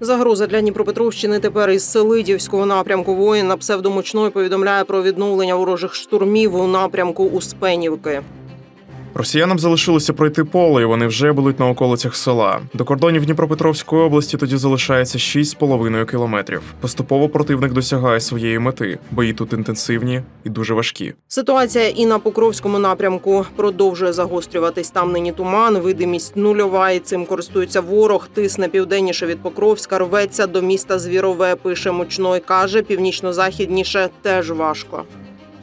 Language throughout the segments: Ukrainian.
Загроза для Дніпропетровщини тепер із Селидівського напрямку. Воїн на псевдомочної повідомляє про відновлення ворожих штурмів у напрямку Успенівки. Росіянам залишилося пройти поле, і вони вже будуть на околицях села. До кордонів Дніпропетровської області тоді залишається 6,5 кілометрів. Поступово противник досягає своєї мети. Бої тут інтенсивні і дуже важкі. Ситуація і на Покровському напрямку продовжує загострюватись. Там нині туман, видимість нульова. І цим користується ворог. Тисне південніше від Покровська, рветься до міста Звірове. Пише мучной. каже, північно-західніше теж важко.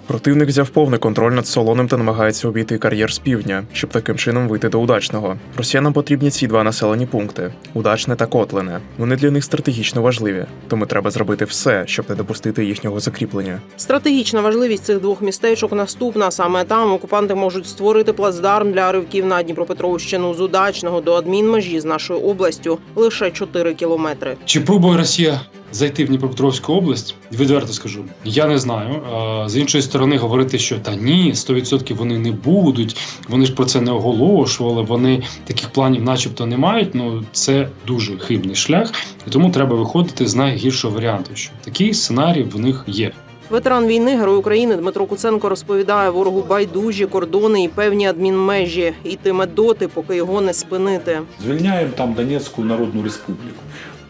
Противник взяв повний контроль над солоним та намагається обійти кар'єр з півдня, щоб таким чином вийти до удачного. Росіянам потрібні ці два населені пункти удачне та Котлине. Вони для них стратегічно важливі, тому треба зробити все, щоб не допустити їхнього закріплення. Стратегічна важливість цих двох містечок наступна. Саме там окупанти можуть створити плацдарм для ривків на Дніпропетровщину з удачного до адмінмежі з нашою областю лише 4 кілометри. Чи пробує Росія зайти в Дніпропетровську область? Відверто скажу, я не знаю. З іншої сторони, говорити, що та ні, 100% вони не будуть. Вони ж про це не оголошували. Вони таких планів, начебто, не мають. Ну це дуже хибний шлях, і тому треба виходити з найгіршого варіанту. Що такий сценарій в них є. Ветеран війни, герой України Дмитро Куценко розповідає ворогу байдужі кордони і певні адмінмежі. Йтиме доти, поки його не спинити. Звільняємо там Донецьку Народну Республіку.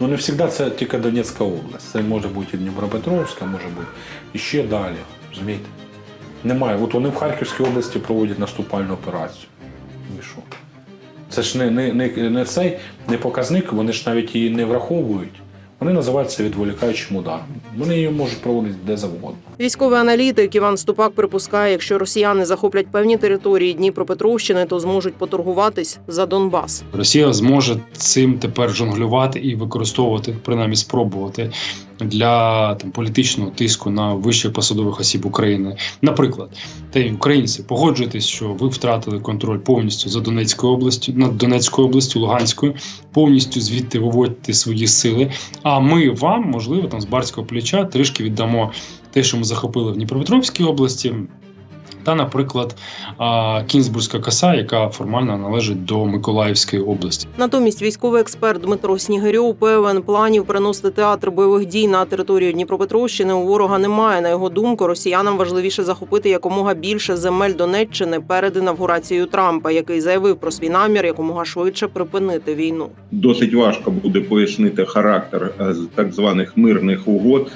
Ну не завжди це тільки Донецька область. Це може бути і Дніпропетровська, може бути і ще далі. Розумієте? Немає. От вони в Харківській області проводять наступальну операцію. І що? Це ж не, не, не, не цей не показник, вони ж навіть її не враховують. Вони називаються відволікаючим ударом. Вони її можуть проводити де завгодно. Військовий аналітик Іван Ступак припускає, якщо росіяни захоплять певні території Дніпропетровщини, то зможуть поторгуватись за Донбас. Росія зможе цим тепер жонглювати і використовувати, принаймні спробувати для там політичного тиску на вищих посадових осіб України. Наприклад, та й українці погоджуєтесь, що ви втратили контроль повністю за Донецькою областю, над Донецькою областю, Луганською, повністю звідти виводьте свої сили. А ми вам, можливо, там з барського плеча трішки віддамо те, що ми захопили в Дніпропетровській області. Та, наприклад, Кінзбурзька коса, яка формально належить до Миколаївської області. Натомість військовий експерт Дмитро Снігирьов певен планів переносити театр бойових дій на територію Дніпропетровщини у ворога немає. На його думку, росіянам важливіше захопити якомога більше земель Донеччини перед інавгурацією Трампа, який заявив про свій намір якомога швидше припинити війну. досить важко буде пояснити характер е, так званих мирних угод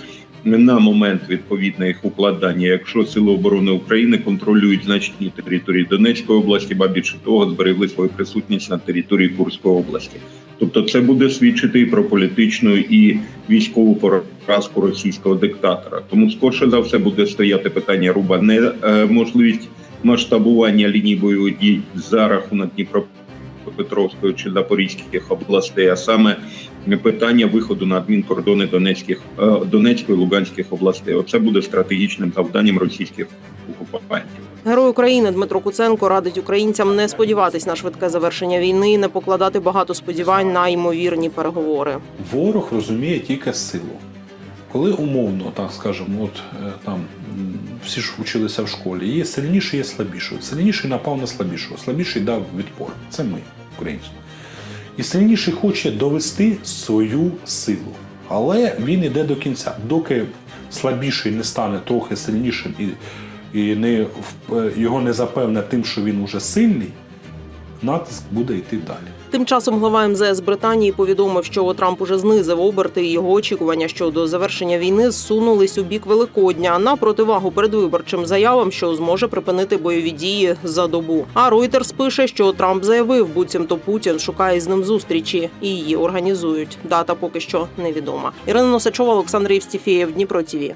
на момент відповідно їх укладання, якщо сили оборони України контролюють значні території Донецької області, ба більше того, зберегли свою присутність на території Курської області. Тобто, це буде свідчити і про політичну і військову поразку російського диктатора. Тому скорше за все буде стояти питання руба не е, можливість масштабування ліній бойових дій за рахунок Дніпропетровської чи Запорізьких областей, а саме питання виходу на адмінкордони Донецьких е, Донецької Луганських областей. Оце буде стратегічним завданням російських окупантів. Герой України Дмитро Куценко радить українцям не сподіватись на швидке завершення війни, і не покладати багато сподівань на ймовірні переговори. Ворог розуміє тільки силу. Коли умовно, так скажемо, от е, там всі ж вчилися в школі, є сильніший, є слабіший. Сильніший напав на слабішого, слабіший дав відпор. Це ми, українці. І сильніший хоче довести свою силу. Але він іде до кінця. Доки слабіший не стане трохи сильнішим і, і не, е, його не запевне тим, що він уже сильний, натиск буде йти далі. Тим часом глава МЗС Британії повідомив, що Трамп уже знизив оберти і його очікування щодо завершення війни зсунулись у бік Великодня на противагу передвиборчим заявам, що зможе припинити бойові дії за добу. А Reuters пише, що Трамп заявив, буцімто Путін шукає з ним зустрічі і її організують. Дата поки що невідома. Ірина Носачова, Олександр Євстіфєєв, Дніпро ТІВІ.